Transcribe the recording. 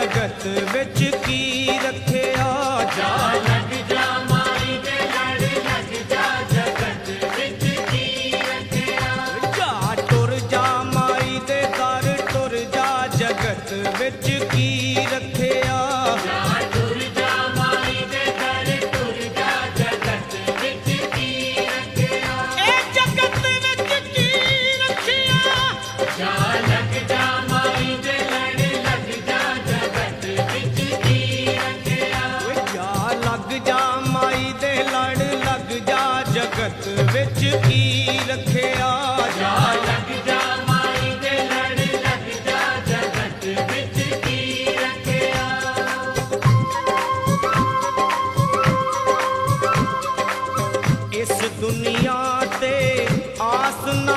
ਜਗਤ ਵਿੱਚ ਕੀ ਰੱਖਿਆ ਜਾ ਲੱਗ ਜਾ ਮਾਈ ਦੇ ਲੜ ਲੱਗ ਜਾ ਜਗਤ ਵਿੱਚ ਕੀ ਰੱਖਿਆ? ਜਾ ਟੁਰ ਜਾ ਮਾਈ ਦੇ ਦਰ ਟੁਰ ਜਾ ਜਗਤ ਵਿੱਚ ਕੀ ਰੱਖਿਆ? ਜਾ ਟੁਰ ਜਾ ਮਾਈ ਦੇ ਦਰ ਟੁਰ ਜਾ ਜਗਤ ਵਿੱਚ ਕੀ ਰੱਖਿਆ? ਇਹ ਜਗਤ ਵਿੱਚ ਕੀ ਰੱਖਿਆ? ਜਾ ਲੱਗ ਜਾ ਮਾਈ ਦੇ ਲੜ ਲੱਗ ਜਾ ਜਗਤ ਵਿੱਚ ਕੀ ਰੱਖਿਆ? ਜਾ ਲੱਗ ਜਾ ਮਾਈ ਦੇ ਲੜ ਲੱਗ ਜਾ ਜਗਤ ਵਿੱਚ ਕੀ ਰੱਖਿਆ? ਇਸ ਦੁਨੀਆ ਤੇ